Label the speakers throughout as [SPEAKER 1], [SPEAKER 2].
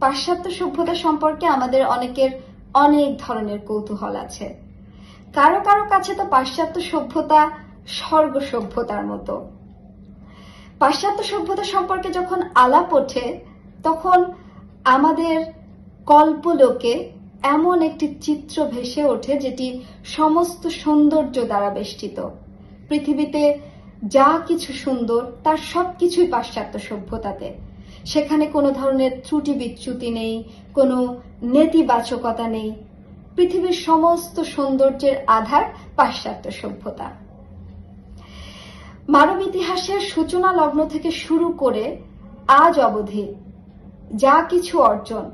[SPEAKER 1] পাশ্চাত্য সভ্যতা সম্পর্কে আমাদের অনেকের অনেক ধরনের কৌতূহল আছে। কারও কারও কাছে তো পাশ্চাত্য সভ্যতা স্বর্গ সভ্যতার মতো। পাশ্চাত্য সভ্যতা সম্পর্কে যখন আলাপ ওঠে, তখন আমাদের কল্পলোকে এমন একটি চিত্র ভেসে ওঠে যেটি সমস্ত সৌন্দর্য দ্বারা বেষ্টিত। পৃথিবীতে যা কিছু সুন্দর, তার সবকিছুই পাশ্চাত্য সভ্যতাতে। সেখানে কোনো ধরনের ত্রুটি বিচ্যুতি নেই, কোনো নেতিবাচকতা নেই। পৃথিবীর সমস্ত সৌন্দর্যের আধার পাশ্চাত্য সভ্যতা। মানব ইতিহাসের সূচনা লগ্ন থেকে শুরু করে আজ অবধি যা কিছু অর্জন,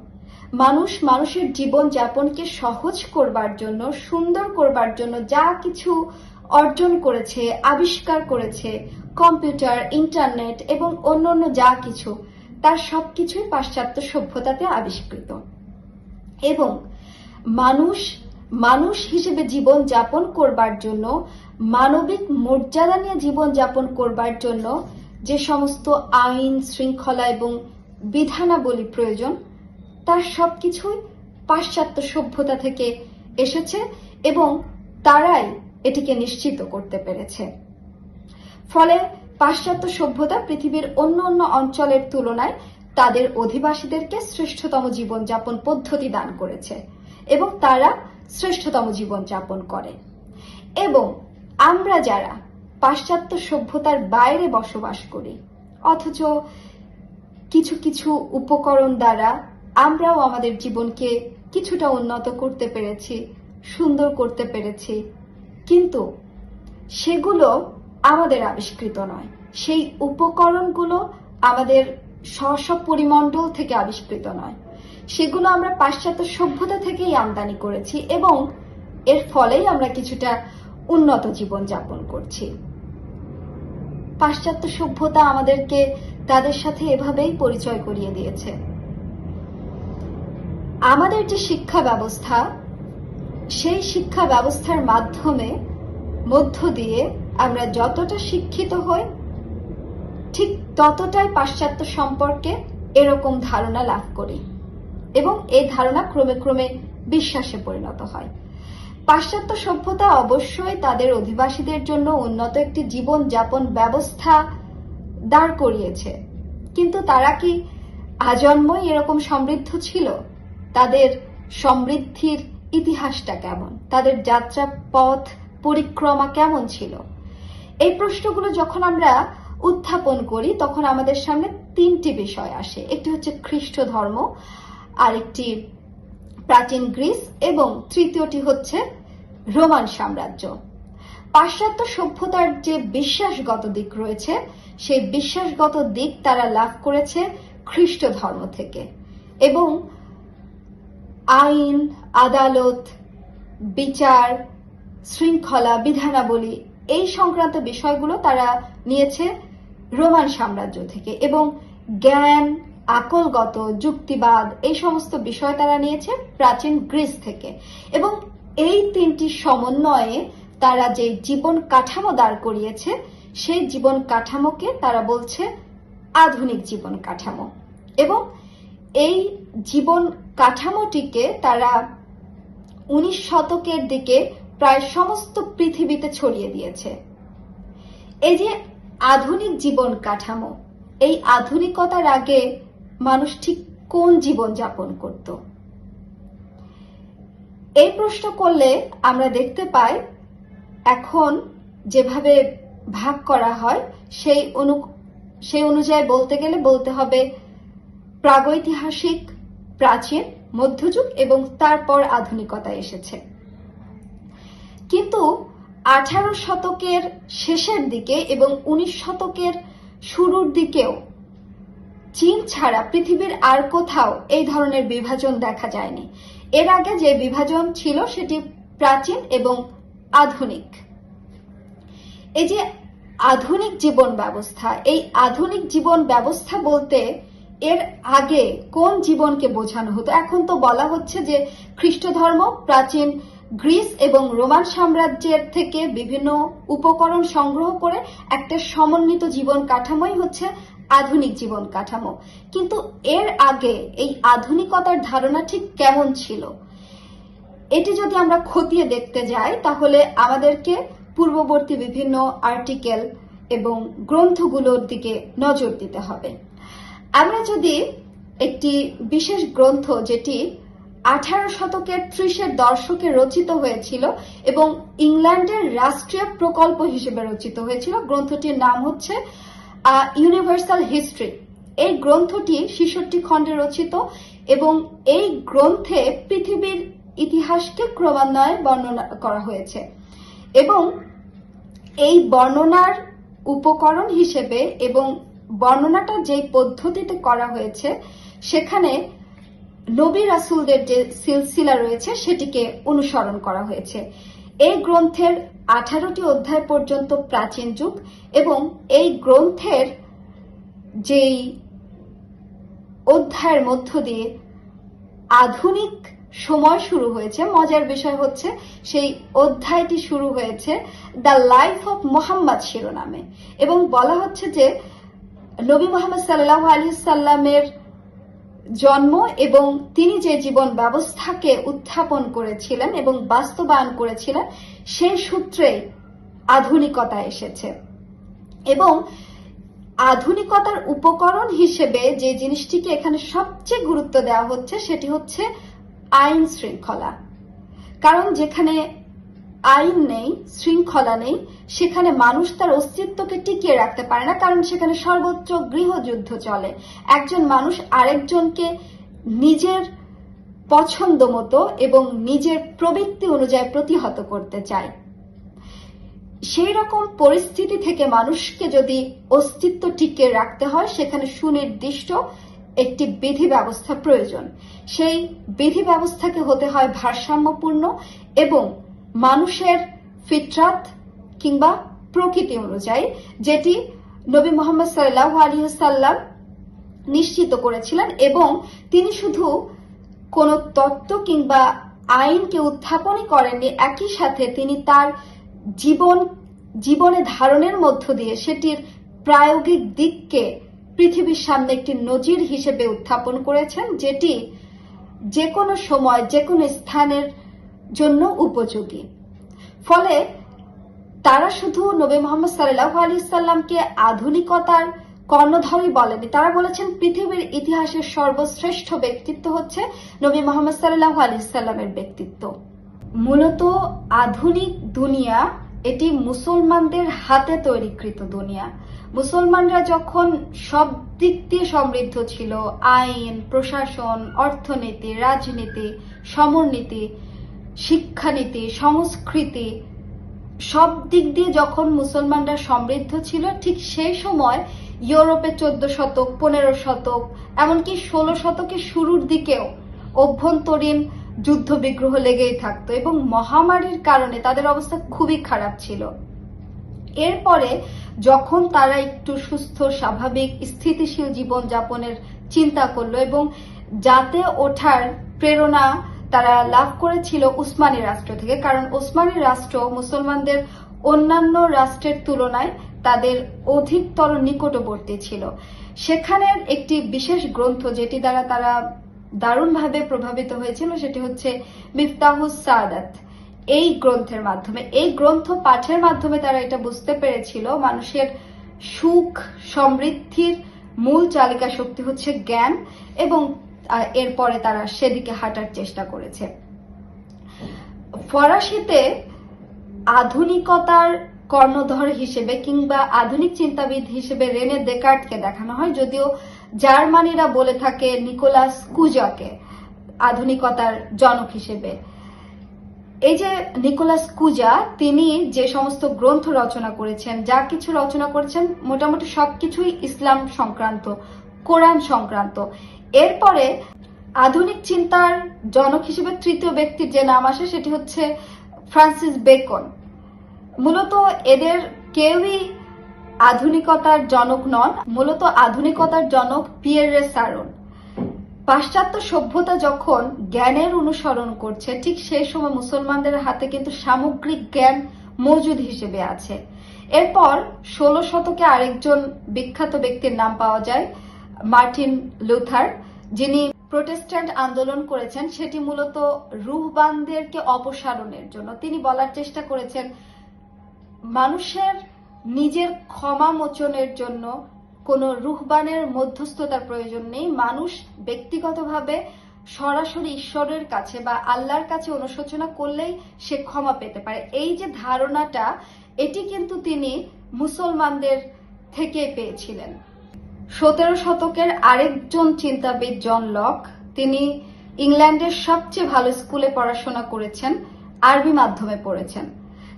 [SPEAKER 1] মানুষ মানুষের জীবন যাপনকে সহজ করবার জন্য, সুন্দর করবার জন্য যা কিছু অর্জন করেছে, আবিষ্কার করেছে, কম্পিউটার, ইন্টারনেট এবং অন্যান্য যা কিছু তার সবকিছুই পাশ্চাত্য সভ্যতাতে আবিষ্কৃত। এবং মানুষ মানুষ হিসেবে জীবন যাপন করবার জন্য, মানবিক মর্যাদা নিয়ে জীবন যাপন করবার জন্য যে সমস্ত আইন, শৃঙ্খলা এবং বিধানাবলী প্রয়োজন, তার সবকিছুই পাশ্চাত্য সভ্যতা থেকে এসেছে এবং তারাই এটিকে নিশ্চিত করতে পেরেছে। ফলে পাশ্চাত্য সভ্যতা পৃথিবীর অন্য অন্য অঞ্চলের তুলনায় তাদের অধিবাসীদেরকে শ্রেষ্ঠতম জীবনযাপন পদ্ধতি দান করেছে এবং তারা শ্রেষ্ঠতম জীবনযাপন করে। এবং আমরা যারা পাশ্চাত্য সভ্যতার বাইরে বসবাস করি, অথচ কিছু কিছু উপকরণ দ্বারা আমরাও আমাদের জীবনকে কিছুটা উন্নত করতে পেরেছি, সুন্দর করতে পেরেছি, কিন্তু সেগুলো আমাদের আবিষ্কৃত নয়। সেই উপকরণগুলো আমাদের স্ব পরিমণ্ডল থেকে আবিষ্কৃত নয়। সেগুলো আমরা পাশ্চাত্য সভ্যতা থেকেই আমদানি করেছি এবং এর ফলেই আমরা কিছুটা উন্নত জীবন যাপন করছি। পাশ্চাত্য সভ্যতা আমাদেরকে তাদের সাথে এভাবেই পরিচয় করিয়ে দিয়েছে। আমাদের যে শিক্ষা ব্যবস্থা, সেই শিক্ষা ব্যবস্থার মাধ্যমে মধ্য দিয়ে আমরা যতটা শিক্ষিত হই, ঠিক ততটাই পাশ্চাত্য সম্পর্কে এরকম ধারণা লাভ করি এবং এই ধারণা ক্রমে ক্রমে বিশ্বাসে পরিণত হয়। পাশ্চাত্য সভ্যতা অবশ্যই তাদের অধিবাসীদের জন্য উন্নত একটি জীবন যাপন ব্যবস্থা দাঁড় করিয়েছে। কিন্তু তারা কি আজন্মই এরকম সমৃদ্ধ ছিল? তাদের সমৃদ্ধির ইতিহাসটা কেমন? তাদের যাত্রা পথ পরিক্রমা কেমন ছিল? এই প্রশ্নগুলো যখন আমরা উত্থাপন করি, তখন আমাদের সামনে তিনটি বিষয় আসে। একটি হচ্ছে খ্রিস্ট ধর্ম, আরেকটি প্রাচীন গ্রিস, এবং তৃতীয়টি হচ্ছে রোমান সাম্রাজ্য। পাশ্চাত্য সভ্যতার যে বিশ্বাসগত দিক রয়েছে, সেই বিশ্বাসগত দিক তারা লাভ করেছে খ্রিস্ট ধর্ম থেকে। এবং আইন, আদালত, বিচার, শৃঙ্খলা, বিধানাবলী এই সংক্রান্ত বিষয়গুলো তারা নিয়েছে রোমান সাম্রাজ্য থেকে এবং জ্ঞান, আকলগত, যুক্তিবাদ, এই সমস্ত বিষয় তারা নিয়েছে প্রাচীন গ্রিস থেকে। এবং এই তিনটি সমন্বয়ে তারা যে জীবন কাঠামো দাঁড় করিয়েছে, সেই জীবন কাঠামোকে তারা বলছে আধুনিক জীবন কাঠামো। এবং এই জীবন কাঠামোটিকে তারা উনিশ শতকের দিকে প্রায় সমস্ত পৃথিবীতে ছড়িয়ে দিয়েছে। এই যে আধুনিক জীবন কাঠামো, এই আধুনিকতার আগে মানুষ ঠিক কোন জীবন যাপন করত? এই প্রশ্ন করলে আমরা দেখতে পাই, এখন যেভাবে ভাগ করা হয়, সেই অনু, সেই অনুযায়ী বলতে গেলে বলতে হবে প্রাগৈতিহাসিক, প্রাচীন, মধ্যযুগ এবং তারপর আধুনিকতা এসেছে। কিন্তু আঠারো শতকের শেষের দিকে এবং উনিশ শতকের শুরুর দিকেও চীন ছাড়া পৃথিবীর আর কোথাও এই ধরনের বিভাজন দেখা যায়নি। এর আগে যে বিভাজন ছিল সেটি প্রাচীন এবং আধুনিক। এই যে আধুনিক জীবন ব্যবস্থা, এই আধুনিক জীবন ব্যবস্থা বলতে এর আগে কোন জীবনকে বোঝানো হতো? এখন তো বলা হচ্ছে যে খ্রিস্ট ধর্ম প্রাচীন গ্রিস এবং রোমান সাম্রাজ্যের থেকে বিভিন্ন উপকরণ সংগ্রহ করে একটা সমন্বিত জীবন কাঠামোই হচ্ছে আধুনিক জীবন কাঠামো। কিন্তু এর আগে এই আধুনিকতার ধারণা ঠিক কেমন ছিল? এটি যদি আমরা খতিয়ে দেখতে যাই, তাহলে আমাদেরকে পূর্ববর্তী বিভিন্ন আর্টিকেল এবং গ্রন্থগুলোর দিকে নজর দিতে হবে। আমরা যদি একটি বিশেষ গ্রন্থ, যেটি আঠারো শতকের ত্রিশের দর্শকে রচিত হয়েছিল এবং ইংল্যান্ডের রাষ্ট্রীয় প্রকল্প হিসেবে রচিত হয়েছিল। গ্রন্থটির নাম হচ্ছে ইউনিভার্সাল হিস্ট্রি। এই গ্রন্থটি ছেষট্টি খণ্ডে রচিত এবং এই গ্রন্থে পৃথিবীর ইতিহাসকে ক্রমান্বয়ে বর্ণনা করা হয়েছে এবং এই বর্ণনার উপকরণ হিসেবে এবং বর্ণনাটা যেই পদ্ধতিতে করা হয়েছে, সেখানে নবী রাসুলদের যে সিলসিলা রয়েছে সেটিকে অনুসরণ করা হয়েছে। এই গ্রন্থের আঠারোটি অধ্যায় পর্যন্ত প্রাচীন যুগ এবং এই গ্রন্থের যেই অধ্যায়ের মধ্য দিয়ে আধুনিক সময় শুরু হয়েছে, মজার বিষয় হচ্ছে সেই অধ্যায়টি শুরু হয়েছে দ্য লাইফ অফ মোহাম্মদ শিরোনামে। এবং বলা হচ্ছে যে নবী মোহাম্মদ সাল্লাহ আলী সাল্লামের জন্ম এবং তিনি যে জীবন ব্যবস্থাকে উত্থাপন করেছিলেন এবং বাস্তবায়ন করেছিলেন সেই সূত্রে আধুনিকতা এসেছে। এবং আধুনিকতার উপকরণ হিসেবে যে জিনিসটিকে এখানে সবচেয়ে গুরুত্ব দেওয়া হচ্ছে, সেটি হচ্ছে আইন শৃঙ্খলা। কারণ যেখানে আইন নেই, শৃঙ্খলা নেই, সেখানে মানুষ তার অস্তিত্বকে টিকিয়ে রাখতে পারে না, কারণ সেখানে সর্বোচ্চ গৃহযুদ্ধ চলে। একজন মানুষ আরেকজনকে নিজের পছন্দ মতো এবং নিজের প্রবৃত্তি অনুযায়ী প্রতিহত করতে চায়। সেই রকম পরিস্থিতি থেকে মানুষকে যদি অস্তিত্ব টিকিয়ে রাখতে হয়, সেখানে সুনির্দিষ্ট একটি বিধি ব্যবস্থা প্রয়োজন। সেই বিধি ব্যবস্থাকে হতে হয় ভারসাম্যপূর্ণ এবং মানুষের ফিতরাত কিংবা প্রকৃতি অনুযায়ী যেটি নবী মোহাম্মদ সাল্লাহ আলী সাল্লাম নিশ্চিত করেছিলেন এবং তিনি শুধু কোনো তত্ত্ব কিংবা আইনকে উত্থাপনই করেননি, একই সাথে তিনি তার জীবন, জীবনে ধারণের মধ্য দিয়ে সেটির প্রায়োগিক দিককে পৃথিবীর সামনে একটি নজির হিসেবে উত্থাপন করেছেন, যেটি যে কোনো সময় যে কোনো স্থানের জন্য উপযোগী। ফলে তারা শুধু নবী মোহাম্মদ সাল্লাহ আলি সাল্লামকে আধুনিকতার কর্ণধরই বলেনি তারা বলেছেন পৃথিবীর ইতিহাসের সর্বশ্রেষ্ঠ ব্যক্তিত্ব হচ্ছে নবী মোহাম্মদ সাল্লাহ আলি সাল্লামের ব্যক্তিত্ব। মূলত আধুনিক দুনিয়া এটি মুসলমানদের হাতে তৈরিকৃত দুনিয়া। মুসলমানরা যখন সব দিক দিয়ে সমৃদ্ধ ছিল, আইন, প্রশাসন, অর্থনীতি, রাজনীতি, সমরনীতি শিক্ষানীতি, সংস্কৃতি, সব দিক দিয়ে যখন মুসলমানরা সমৃদ্ধ ছিল, ঠিক সেই সময় ইউরোপে চোদ্দ শতক, পনেরো শতক, এমনকি ষোলো শতকের শুরুর দিকেও অভ্যন্তরীণ যুদ্ধ বিগ্রহ লেগেই থাকতো এবং মহামারীর কারণে তাদের অবস্থা খুবই খারাপ ছিল। এরপরে যখন তারা একটু সুস্থ, স্বাভাবিক, স্থিতিশীল জীবন যাপনের চিন্তা করল এবং যাতে ওঠার প্রেরণা তারা লাভ করেছিল উসমানী রাষ্ট্র থেকে, কারণ ওসমানী রাষ্ট্র মুসলমানদের অন্যান্য রাষ্ট্রের তুলনায় তাদের অধিকতর নিকটবর্তী ছিল। সেখানের একটি বিশেষ গ্রন্থ যেটি দ্বারা তারা দারুণভাবে প্রভাবিত হয়েছিল, সেটি হচ্ছে মিফতাহুস সাদাত। এই গ্রন্থের মাধ্যমে, এই গ্রন্থ পাঠের মাধ্যমে তারা এটা বুঝতে পেরেছিল, মানুষের সুখ, সমৃদ্ধির মূল চালিকা শক্তি হচ্ছে জ্ঞান এবং এরপরে তারা সেদিকে হাঁটার চেষ্টা করেছে। ফরাসিতে আধুনিকতার কর্ণধর হিসেবে কিংবা আধুনিক চিন্তাবিদ হিসেবে রেনে দেকার্টকে দেখানো হয়, যদিও জার্মানিরা বলে থাকে নিকোলাস কুজাকে আধুনিকতার জনক হিসেবে। এই যে নিকোলাস কুজা তিনি যে সমস্ত গ্রন্থ রচনা করেছেন, যা কিছু রচনা করেছেন, মোটামুটি সবকিছুই ইসলাম সংক্রান্ত, কোরআন সংক্রান্ত এরপরে আধুনিক চিন্তার জনক হিসেবে তৃতীয় ব্যক্তির যে নাম আসে, সেটি হচ্ছে ফ্রান্সিস বেকন। মূলত এদের কেউই আধুনিকতার জনক নন, মূলত আধুনিকতার জনক পিয়েরে সারন। পাশ্চাত্য সভ্যতা যখন জ্ঞানের অনুসরণ করছে, ঠিক সেই সময় মুসলমানদের হাতে কিন্তু সামগ্রিক জ্ঞান মজুদ হিসেবে আছে। এরপর ষোলো শতকে আরেকজন বিখ্যাত ব্যক্তির নাম পাওয়া যায় মার্টিন লুথার, যিনি প্রোটেস্ট্যান্ট আন্দোলন করেছেন, সেটি মূলত রুহবানদেরকে অপসারণের জন্য। তিনি বলার চেষ্টা করেছেন, মানুষের নিজের ক্ষমা মোচনের জন্য কোনো রুহবানের মধ্যস্থতার প্রয়োজন নেই। মানুষ ব্যক্তিগতভাবে সরাসরি ঈশ্বরের কাছে বা আল্লাহর কাছে অনুশোচনা করলেই সে ক্ষমা পেতে পারে। এই যে ধারণাটা, এটি কিন্তু তিনি মুসলমানদের থেকে পেয়েছিলেন। সতেরো শতকের আরেকজন চিন্তাবিদ জন লক, তিনি ইংল্যান্ডের সবচেয়ে ভালো স্কুলে পড়াশোনা করেছেন, আরবি মাধ্যমে পড়েছেন।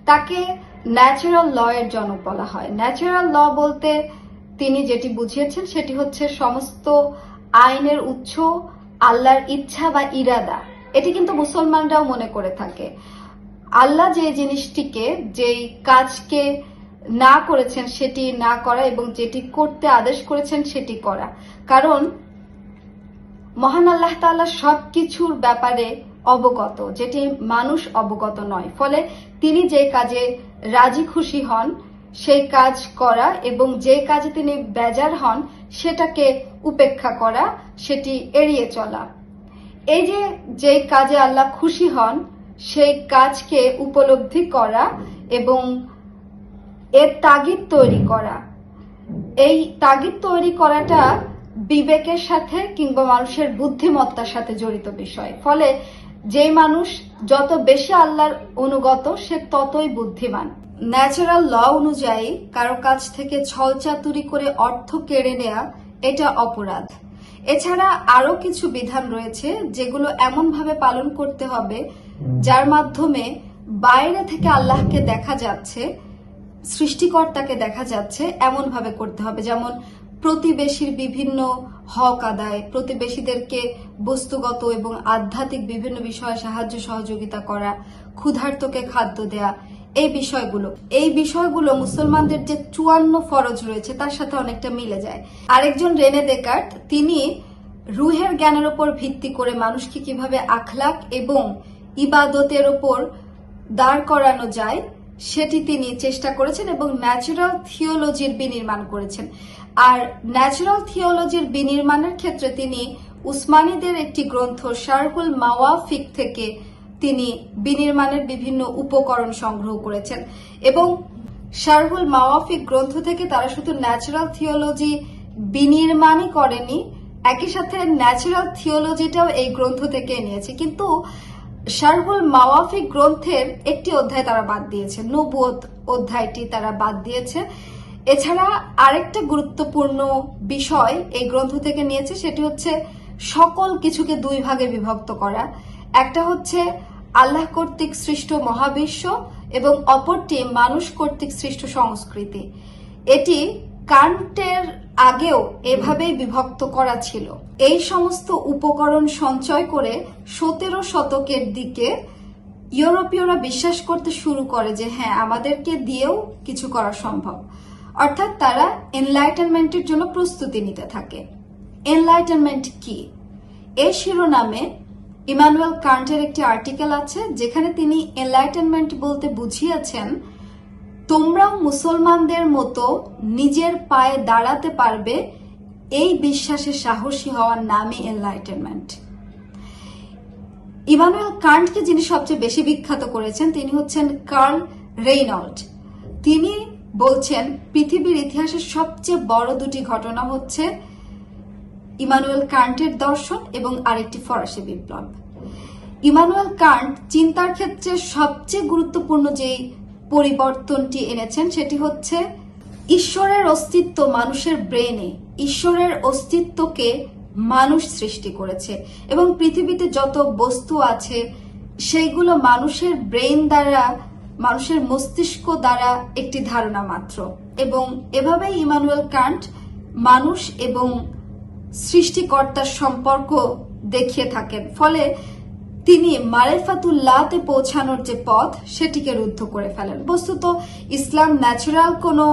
[SPEAKER 1] তাকে ন্যাচারাল ল এর জনক বলা হয়। ন্যাচারাল ল বলতে তিনি যেটি বুঝিয়েছেন সেটি হচ্ছে সমস্ত আইনের উৎস, আল্লাহর ইচ্ছা বা ইরাদা। এটি কিন্তু মুসলমানরাও মনে করে থাকে। আল্লাহ যে জিনিসটিকে, যেই কাজকে না করেছেন সেটি না করা এবং যেটি করতে আদেশ করেছেন সেটি করা। কারণ মহান আল্লাহ তাআলা সবকিছুর ব্যাপারে অবগত, যেটি মানুষ অবগত নয়। ফলে তিনি যে কাজে রাজি খুশি হন, সেই কাজ করা এবং যে কাজে তিনি বেজার হন, সেটাকে উপেক্ষা করা, সেটি এড়িয়ে চলা। এই যে যে কাজে আল্লাহ খুশি হন, সেই কাজকে উপলব্ধি করা এবং এর তাগিদ তৈরি করা। এই তাগিদ তৈরি করাটা বিবেকের সাথে কিংবা মানুষের বুদ্ধিমত্তার সাথে জড়িত বিষয়। ফলে যে মানুষ যত বেশি আল্লাহর অনুগত, সে ততই বুদ্ধিমান। ন্যাচারাল ল অনুযায়ী কারও কাছ থেকে ছলচাতুরি করে অর্থ কেড়ে নেয়া, এটা অপরাধ। এছাড়া আরও কিছু বিধান রয়েছে যেগুলো এমনভাবে পালন করতে হবে, যার মাধ্যমে বাইরে থেকে আল্লাহকে দেখা যাচ্ছে সৃষ্টিকর্তাকে দেখা যাচ্ছে এমন ভাবে করতে হবে। যেমন প্রতিবেশীর বিভিন্ন হক আদায়, প্রতিবেশীদেরকে বস্তুগত এবং আধ্যাত্মিক বিভিন্ন বিষয়ে সাহায্য সহযোগিতা করা, ক্ষুধার্তকে খাদ্য দেয়া, এই বিষয়গুলো। এই বিষয়গুলো মুসলমানদের যে চুয়ান্ন ফরজ রয়েছে, তার সাথে অনেকটা মিলে যায়। আরেকজন রেনে দেকার্ট তিনি রুহের জ্ঞানের উপর ভিত্তি করে মানুষকে কীভাবে আখলাক এবং ইবাদতের উপর দাঁড় করানো যায় সেটি তিনি চেষ্টা করেছেন এবং ন্যাচারাল থিওলজির বিনির্মাণ করেছেন। আর ন্যাচারাল থিওলজির বিনির্মাণের ক্ষেত্রে তিনি উসমানীদের একটি গ্রন্থ শারহুল মাওয়াফিক থেকে তিনি বিনির্মাণের বিভিন্ন উপকরণ সংগ্রহ করেছেন এবং শারহুল মাওয়াফিক গ্রন্থ থেকে তারা শুধু ন্যাচারাল থিওলজি বিনির্মাণই করেনি, একই সাথে ন্যাচারাল থিওলজিটাও এই গ্রন্থ থেকে নিয়েছে কিন্তু শারহুল মাওয়াফি গ্রন্থের একটি অধ্যায় তারা বাদ দিয়েছে। নবুয়ত অধ্যায়টি তারা বাদ দিয়েছে। এছাড়া আরেকটা গুরুত্বপূর্ণ বিষয় এই গ্রন্থ থেকে নিয়েছে, সেটি হচ্ছে সকল কিছুকে দুই ভাগে বিভক্ত করা। একটা হচ্ছে আল্লাহ কর্তৃক সৃষ্ট মহাবিশ্ব এবং অপরটি মানুষ কর্তৃক সৃষ্ট সংস্কৃতি। এটি কান্টের আগেও এভাবেই বিভক্ত করা ছিল। এই সমস্ত উপকরণ সঞ্চয় করে সতেরো শতকের দিকে ইউরোপীয়রা বিশ্বাস করতে শুরু করে যে হ্যাঁ আমাদেরকে দিয়েও কিছু করা সম্ভব। অর্থাৎ তারা এনলাইটেনমেন্টের জন্য প্রস্তুতি নিতে থাকে। এনলাইটেনমেন্ট কি? এই শিরোনামে ইমানুয়েল কান্টের একটি আর্টিকেল আছে, যেখানে তিনি এনলাইটেনমেন্ট বলতে বুঝিয়েছেন তোমরাও মুসলমানদের মতো নিজের পায়ে দাঁড়াতে পারবে। এই বিশ্বাসে সাহসী হওয়ার নামই এনলাইটেনমেন্ট ইমানুয়েল কান্টকে যিনি সবচেয়ে বেশি বিখ্যাত করেছেন, তিনি হচ্ছেন কার্ল রেইনল্ড। তিনি বলছেন, পৃথিবীর ইতিহাসের সবচেয়ে বড় দুটি ঘটনা হচ্ছে ইমানুয়েল কান্টের দর্শন এবং আরেকটি ফরাসি বিপ্লব। ইমানুয়েল কান্ট চিন্তার ক্ষেত্রে সবচেয়ে গুরুত্বপূর্ণ যে পরিবর্তনটি এনেছেন, সেটি হচ্ছে ঈশ্বরের অস্তিত্ব মানুষের ব্রেনে, ঈশ্বরের অস্তিত্বকে মানুষ সৃষ্টি করেছে এবং পৃথিবীতে যত বস্তু আছে, সেইগুলো মানুষের ব্রেন দ্বারা, মানুষের মস্তিষ্ক দ্বারা একটি ধারণা মাত্র। এবং এভাবেই ইমানুয়েল কান্ট মানুষ এবং সৃষ্টিকর্তার সম্পর্ক দেখিয়ে থাকেন। ফলে তিনি মারেফাতুল্লাহতে পৌঁছানোর যে পথ, সেটিকে রুদ্ধ করে ফেলেন। বস্তুত, ইসলাম ন্যাচারাল কোনো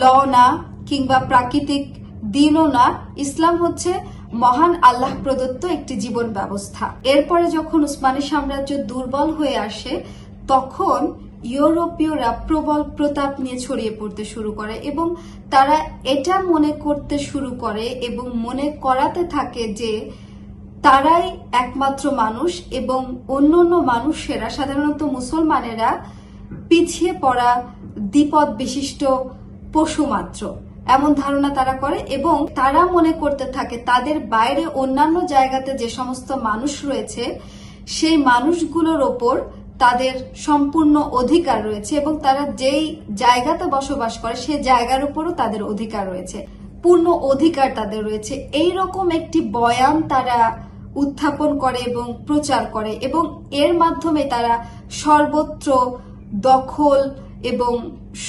[SPEAKER 1] ল না, কিংবা প্রাকৃতিক দিনও না। ইসলাম হচ্ছে মহান আল্লাহ প্রদত্ত একটি জীবন ব্যবস্থা। এরপরে যখন উসমানী সাম্রাজ্য দুর্বল হয়ে আসে, তখন ইউরোপীয়রা প্রবল প্রতাপ নিয়ে ছড়িয়ে পড়তে শুরু করে এবং তারা এটা মনে করতে শুরু করে এবং মনে করাতে থাকে যে তারাই একমাত্র মানুষ এবং অন্য অন্য মানুষেরা, সাধারণত মুসলমানেরা, পিছিয়ে পড়া দ্বিপদ বিশিষ্ট পশু মাত্র। এমন ধারণা তারা করে এবং তারা মনে করতে থাকে তাদের বাইরে অন্যান্য জায়গাতে যে সমস্ত মানুষ রয়েছে, সেই মানুষগুলোর ওপর তাদের সম্পূর্ণ অধিকার রয়েছে এবং তারা যেই জায়গাতে বসবাস করে, সেই জায়গার উপরও তাদের অধিকার রয়েছে, পূর্ণ অধিকার তাদের রয়েছে। এই রকম একটি বয়ান তারা উত্থাপন করে এবং প্রচার করে এবং এর মাধ্যমে তারা সর্বত্র দখল এবং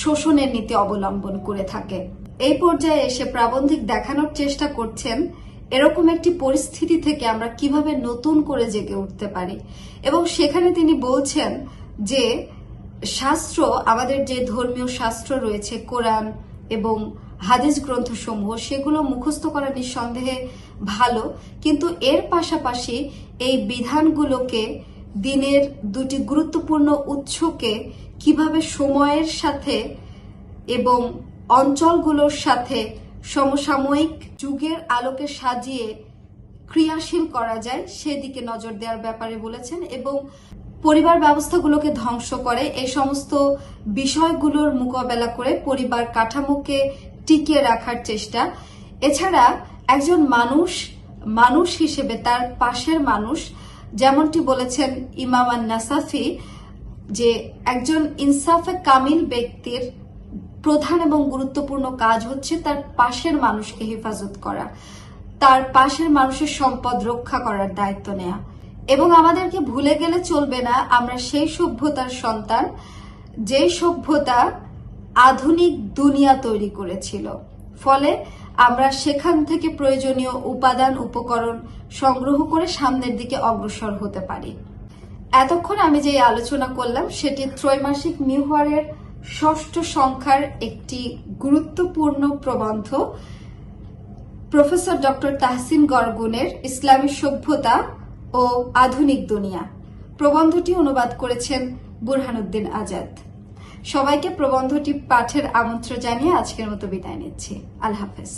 [SPEAKER 1] শোষণের নীতি অবলম্বন করে থাকে। এই পর্যায়ে এসে প্রাবন্ধিক দেখানোর চেষ্টা করছেন, এরকম একটি পরিস্থিতি থেকে আমরা কীভাবে নতুন করে জেগে উঠতে পারি? এবং সেখানে তিনি বলছেন যে, শাস্ত্র, আমাদের যে ধর্মীয় শাস্ত্র রয়েছে, কোরআন এবং হাদিস গ্রন্থসমূহ, সেগুলো মুখস্থ করা নিঃসন্দেহে ভালো, কিন্তু এর পাশাপাশি এই বিধানগুলোকে দিনের দুটি গুরুত্বপূর্ণ উৎসকে কীভাবে সময়ের সাথে এবং অঞ্চলগুলোর সাথে সমসাময়িক যুগের আলোকে সাজিয়ে ক্রিয়াশীল করা যায়, সেদিকে নজর দেওয়ার ব্যাপারে বলেছেন এবং পরিবার ব্যবস্থাগুলোকে ধ্বংস করে, এই সমস্ত বিষয়গুলোর মোকাবেলা করে পরিবার কাঠামোকে টিকিয়ে রাখার চেষ্টা। এছাড়া একজন মানুষ মানুষ হিসেবে তার পাশের মানুষ, যেমনটি বলেছেন ইমাম নাসাফি যে একজন ইনসাফে কামিল ব্যক্তির প্রধান এবং গুরুত্বপূর্ণ কাজ হচ্ছে তার পাশের মানুষকে হেফাজত করা, তার পাশের মানুষের সম্পদ রক্ষা করার দায়িত্ব নেওয়া এবং আমাদেরকে ভুলে গেলে চলবে না, আমরা সেই সভ্যতার সন্তান যে সভ্যতা আধুনিক দুনিয়া তৈরি করেছিল। ফলে আমরা সেখান থেকে প্রয়োজনীয় উপাদান, উপকরণ সংগ্রহ করে সামনের দিকে অগ্রসর হতে পারি। এতক্ষণ আমি যে আলোচনা করলাম, সেটি ত্রৈমাসিক মিউহারের ষষ্ঠ সংখ্যার একটি গুরুত্বপূর্ণ প্রবন্ধ। প্রফেসর ডক্টর তাহসিন গরগুনের ইসলামী সভ্যতা ও আধুনিক দুনিয়া। প্রবন্ধটি অনুবাদ করেছেন বুরহানুদ্দিন আজাদ। সবাইকে প্রবন্ধটি পাঠের আমন্ত্রণ জানিয়ে আজকের মতো বিদায় নিচ্ছি। আল্লাহ হাফেজ।